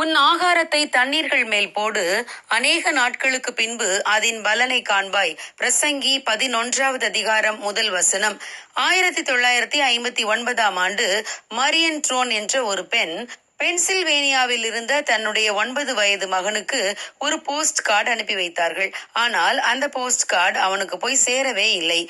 உன் ஆகாரத்தை தண்ணீர்கள் மேல் போடு. அநேக நாட்களுக்கு பின்பு அதன் பலனை காண்பாய். பிரசங்கி பதினொன்றாவது அதிகாரம் முதல் வசனம். ஆயிரத்தி தொள்ளாயிரத்தி ஐம்பத்தி ஒன்பதாம் ஆண்டு மரியன் ட்ரோன் என்ற ஒரு பெண் பென்சில்வேனியாவில் இருந்த தன்னுடைய ஒன்பது வயது மகனுக்கு ஒரு போஸ்ட் கார்டு அனுப்பி வைத்தார்கள். ஆனால் அந்த போஸ்ட் கார்டு அவனுக்கு போய் சேரவே இல்லை.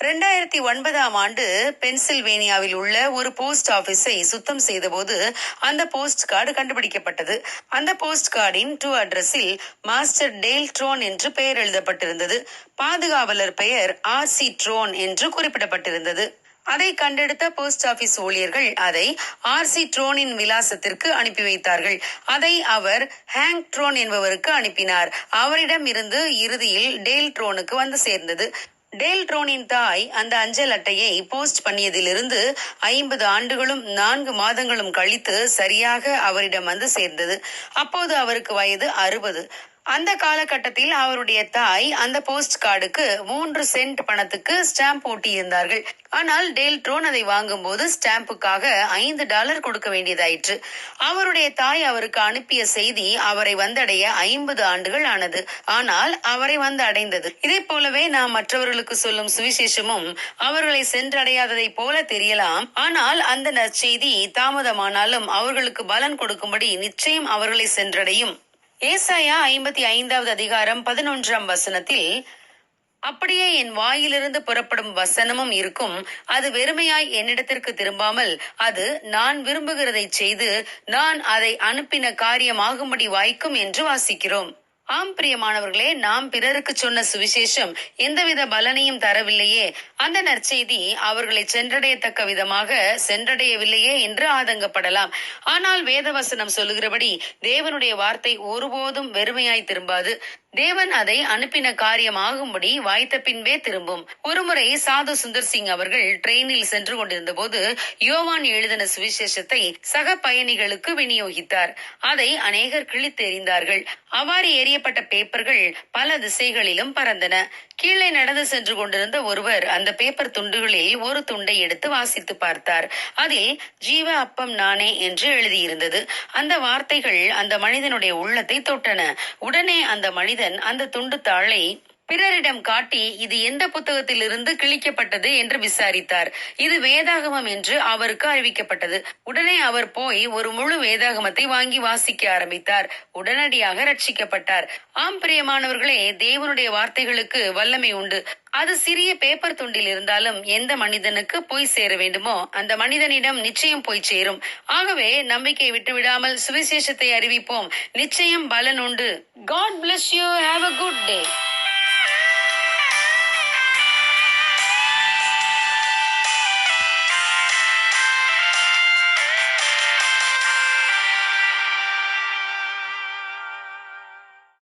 ரெண்டாயிரத்தி ஒன்பதாம் ஆண்டு பென்சில்வேனியாவில் உள்ள ஒரு போஸ்ட் ஆபீஸை சுத்தம் செய்தபோது அந்த போஸ்ட் கார்டு கண்டுபிடிக்கப்பட்டது. அந்த போஸ்ட் கார்டின் டூ அட்ரஸில் மாஸ்டர் டேல் ட்ரோன் என்று பெயர் எழுதப்பட்டிருந்தது. பாதுகாவலர் பெயர் ஆர் சி ட்ரோன் என்று குறிப்பிடப்பட்டிருந்தது. அதை கண்டெடுத்த போஸ்ட் ஆபீஸ் ஊழியர்கள் அதை ஆர்சி ட்ரோனின் விலாசத்திற்கு அனுப்பி வைத்தார்கள். அதை அவர் ஹேங் ட்ரோன் என்பவருக்கு அனுப்பினார். அவரிடம் இருந்து இறுதியில் டேல் ட்ரோனுக்கு வந்து சேர்ந்தது. டேல் ட்ரோனின் தாய் அந்த அஞ்சல் அட்டையை போஸ்ட் பண்ணியதிலிருந்து ஐம்பது ஆண்டுகளும் நான்கு மாதங்களும் கழித்து சரியாக அவரிடம் வந்து சேர்ந்தது. அப்போது அவருக்கு வயது அறுபது. அந்த காலகட்டத்தில் அவருடைய தாய் அந்த போஸ்ட் கார்டுக்கு மூன்று சென்ட் பணத்துக்கு ஸ்டாம்ப் ஓட்டியிருந்தார்கள் ஆனால் டேல் ட்ரோன் அதை வாங்கும்போது ஸ்டாம்புக்காக ஐந்து டாலர் கொடுக்க வேண்டியதாயிற்று. அவருடைய தாய் அவருக்கு அனுப்பிய செய்தி அவரை வந்தடைய ஐம்பது ஆண்டுகள் ஆனது. ஆனால் அவரை வந்து அடைந்தது இதை போலவே நாம் மற்றவர்களுக்கு சொல்லும் சுவிசேஷமும் அவர்களை சென்றடையாததை போல தெரியலாம். ஆனால் அந்த நற்செய்தி தாமதமானாலும் அவர்களுக்கு பலன் கொடுக்கும்படி நிச்சயம் அவர்களை சென்றடையும். ஏசாயா ஐம்பத்தி ஐந்தாவது அதிகாரம் பதினொன்றாம் வசனத்தில் அப்படியே என் வாயிலிருந்து புறப்படும் வசனமும் இருக்கும். அது வெறுமையாய் என்னிடத்திற்கு திரும்பாமல் அது நான் விரும்புகிறதை செய்து நான் அதை அனுப்பின காரியமாகும்படி வாய்க்கும் என்று வாசிக்கிறோம். ஆம் பிரியமானவர்களே நாம் பிறருக்கு சொன்ன சுவிசேஷம் எந்தவித பலனையும் தரவில்லையே. அந்த நற்செய்தி அவர்களை சென்றடையத்தக்க விதமாக சென்றடையவில்லையே என்று ஆதங்கப்படலாம். ஆனால் வேதவசனம் சொல்லுகிறபடி தேவனுடைய வார்த்தை ஒருபோதும் வெறுமையாய் திரும்பாது. தேவன் அதை அனுப்பின காரியமாகும்படி வாய்த்த பின்பே திரும்பும். ஒருமுறை சாது சுந்தர் சிங் அவர்கள் ட்ரெயினில் சென்று கொண்டிருந்த போது யோவான் எழுதின சுவிசேஷத்தை சக பயணிகளுக்கு விநியோகித்தார். அதை அநேகர் கிழித்தெறிந்தார்கள் அவ்வாறு எரியப்பட்ட பேப்பர்கள் பல திசைகளிலும் பறந்தன. கீழே நடந்து சென்று கொண்டிருந்த ஒருவர் அந்த பேப்பர் துண்டுகளில் ஒரு துண்டை எடுத்து வாசித்து பார்த்தார். அதில் ஜீவ அப்பம் நானே என்று எழுதியிருந்தது. அந்த வார்த்தைகள் அந்த மனிதனுடைய உள்ளத்தை தொட்டன. உடனே அந்த மனிதன் அந்த துண்டு தாளை பிறரிடம் காட்டி இது எந்த புத்தகத்திலிருந்து கிழிக்கப்பட்டது என்று விசாரித்தார். இது வேதாகமம் என்று அவருக்கு அறிவிக்கப்பட்டது. உடனே அவர் போய் ஒரு முழு வேதாகமத்தை வாங்கி வாசிக்க ஆரம்பித்தார். உடனடியாக ரட்சிக்கப்பட்டார். ஆம் பிரியமானவர்களே தேவனுடைய வார்த்தைகளுக்கு வல்லமை உண்டு. அது சிறிய பேப்பர் துண்டில் இருந்தாலும் எந்த மனிதனுக்கு போய் சேர வேண்டுமோ அந்த மனிதனிடம் நிச்சயம் போய் சேரும். ஆகவே நம்பிக்கை விட்டுவிடாமல் சுவிசேஷத்தை அறிவிப்போம். நிச்சயம் பலன் உண்டு. God bless you have a good day